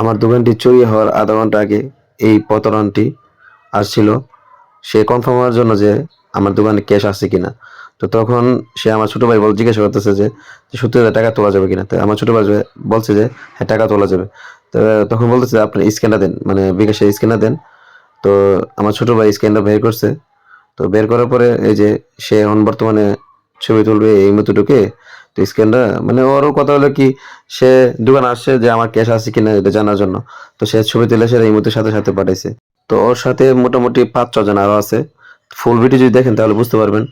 আমার দোকানটি চুরি হওয়ার আধা ঘণ্টা আগে এই প্রতারণটি আসছিল। সে কনফার্ম হওয়ার জন্য যে আমার দোকানে ক্যাশ আছে কিনা। তো তখন সে আমার ছোট ভাই বল জিজ্ঞাসা করতেছে যে সত্যি কথা টাকা তোলা যাবে কিনা? তো আমার ছোট ভাই বলছে যে হ্যাঁ টাকা তোলা যাবে। তো তখন বলতেছে, আপনি স্ক্যানটা দেন মানে বিকাশের স্ক্যানটা দেন। তো আমার ছোট ভাই স্ক্যানটা বের করছে। তো বের করার পরে এই যে সে এখন বর্তমানে ছবি তুলবে এই মতো ঢুকে তো স্ক্যানটা মানে ওরও কথা হলো কি, সে দোকান আসছে যে আমার ক্যাশ আছে কিনা এটা জানার জন্য। তো সে ছবি তুলে সে এই মতো সাথে সাথে পাঠাইছে। তো ওর সাথে মোটামুটি পাঁচ ছজন আরও আছে। ফুল ভিডিও যদি দেখেন তাহলে বুঝতে পারবেন,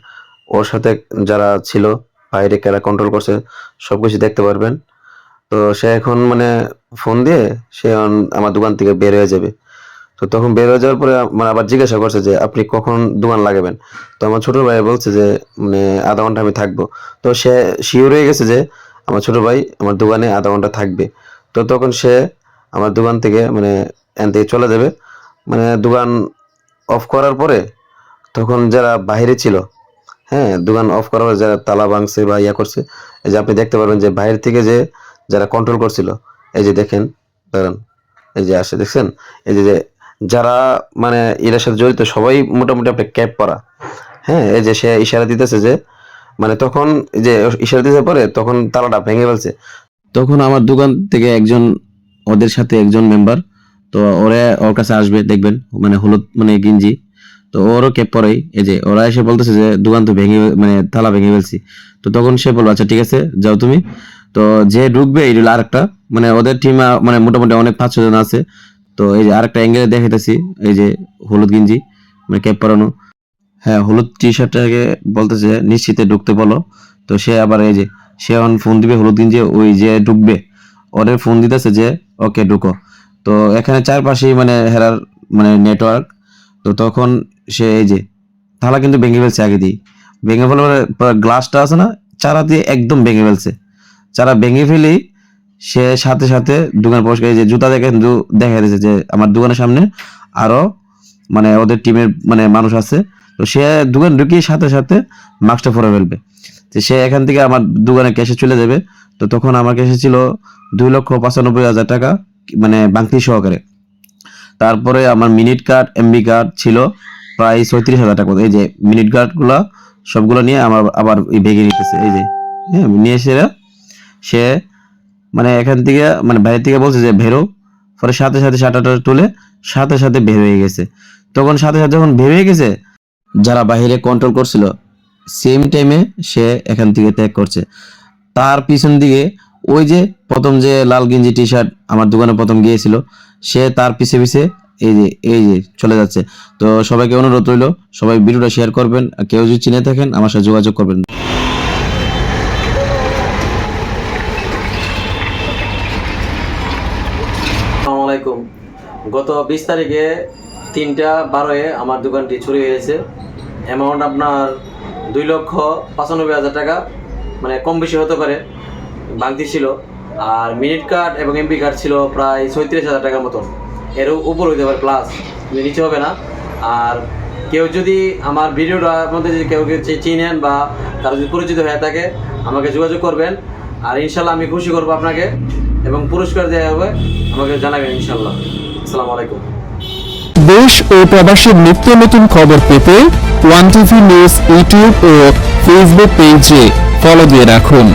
ওর সাথে যারা ছিল, বাইরে কারা কন্ট্রোল করছে সবকিছু দেখতে পারবেন। তো সে এখন মানে ফোন দিয়ে সে আমার দোকান থেকে বের হয়ে যাবে। তো তখন বের হয়ে যাওয়ার পরে মানে আবার জিজ্ঞাসা করছে যে, আপনি কখন দোকান লাগাবেন? তো আমার ছোট ভাই বলছে যে মানে আধা ঘণ্টা আমি থাকব। তো সে শিওর হয়ে গেছে যে, আমার ছোট ভাই আমার দোকানে আধা ঘণ্টা থাকবে। তো তখন সে আমার দোকান থেকে মানে এখান থেকে চলে যাবে। মানে দোকান অফ করার পরে তখন যারা বাইরে ছিল হ্যাঁ দোকান অফ করার পরে যারা তালা ভাঙছে বা ইয়া করছে, এই যে আপনি দেখতে পারবেন যে বাইরে থেকে যে যারা কন্ট্রোল করছিল, এই যে দেখেন, দাঁড়ান, এই যে আসে, দেখছেন? এই যে যারা মানে এটার সাথে জড়িত, সবাই মোটামুটি আপনার ক্যাপ পরা। হ্যাঁ এই যে সে ইশারা দিতেছে যে মানে তখন যে ইশারা দিতে পরে তখন তালাটা ভেঙে ফেলছে। তখন আমার দোকান থেকে একজন, ওদের সাথে একজন মেম্বার তো ওরা ওর কাছে আসবে, দেখবেন মানে হলুদ মানে গিঞ্জি। তো ওরও ক্যাপ পরেই, এই যে ওরা এসে বলতেছে যে, দোকান তো ভেঙে মানে তালা ভেঙে ফেলছি। তো তখন সে বলল আচ্ছা ঠিক আছে, যাও তুমি। তো যে ঢুকবে, এই হলো আরেকটা মানে ওদের টিম মানে মোটামুটি অনেক পাঁচ ছজন আছে। তো এই যে আরেকটা অ্যাঙ্গেলে দেখাইতেছি, এই যে হলুদ গিঞ্জি মানে ক্যাপ পরানো। হ্যাঁ হলুদ টি শার্টটাকে বলতেছে, নিশ্চিতে ঢুকতে বলো। তো সে আবার এই যে, সে এখন ফোন দিবে হলুদ গিঞ্জি, ওই যে ঢুকবে। ওদের ফোন দিতেছে যে, ওকে, ঢুকো। তো এখানে চারপাশেই মানে হেরার মানে নেটওয়ার্ক তো তখন সে এই যে, থালা কিন্তু ভেঙে ফেলছে আগে দিয়ে ভেঙে ফেলার গ্লাসটা আছে না, চারা দিয়ে একদম ভেঙে ফেলছে। চারা ভেঙে ফেলেই সে সাথে সাথে দোকান প্রবেশ করে যে জুতা দেখে দেখা যাচ্ছে যে আমার দোকানের সামনে আরও মানে ওদের টিমের মানে মানুষ আছে। তো সে দোকান ঢুকিয়ে সাথে সাথে মাস্কটা পরে ফেলবে। তো সে এখান থেকে আমার দোকানে ক্যাশে চলে যাবে। তো তখন আমার ক্যাশে ছিল দুই লক্ষ পঁচানব্বই হাজার টাকা মানে বাংতি সহকারে। তারপরে আমার মিনিট কার্ড এমবি কার্ড ছিল প্রায় ছয়ত্রিশ হাজার টাকা। এই যে মিনিট কার্ডগুলো সবগুলো নিয়ে আমার আবার ভেঙে নিতেছে এই যে হ্যাঁ নিয়ে এসে সে মানে এখান থেকে মানে বাইরে থেকে বলছে যে বেরো। পরে সাথে সাথে শাটারটা তুলে সাথে সাথে বের হয়ে গেছে। তখন সাথে সাথে যখন বের হয়ে গেছে, যারা বাইরে কন্ট্রোল করছিল সেম টাইমে সে এখান থেকে ত্যাগ করছে। তার পিছন দিকে ওই যে প্রথম যে লাল গেঞ্জি টি শার্ট আমার দোকানে প্রথম গিয়েছিল, সে তার পিছে পিছে এই যে এই যে চলে যাচ্ছে। তো সবাইকে অনুরোধ রইল, সবাই ভিডিওটা শেয়ার করবেন, আর কেউ যদি চিনে থাকেন, আমার সাথে যোগাযোগ করবেন আসসালামু আলাইকুম। গত বিশ তারিখে তিনটা বারোয় আমার দোকানটি চুরি হয়েছে। অ্যামাউন্ট আপনার দুই লক্ষ পঁচানব্বই হাজার টাকা মানে কম বেশি হতে পারে ভাঙতি ছিল। আর মিনিট কার্ড এবং এমপি কার্ড ছিল প্রায় ছয়ত্রিশ হাজার টাকার মতন। এর উপর হইতে পারে প্লাস নিচে হবে না। আর কেউ যদি আমার ভিডিওটার মধ্যে যদি কেউ কেউ চিনেন বা তারা যদি পরিচিত হয়ে থাকে, আমাকে যোগাযোগ করবেন। আর ইনশাল্লাহ আমি খুশি করব আপনাকে। এবং পুরস্কার দেওয়া হবে, আমাকে জানাবেন ইনশাল্লাহ আসসালাম আলাইকুম। দেশ ও প্রবাসের নিত্য নতুন খবর পেতে ওয়ান টিভি নিউজ, ইউটিউব ও ফেসবুক পেজে ফলো দিয়ে রাখুন।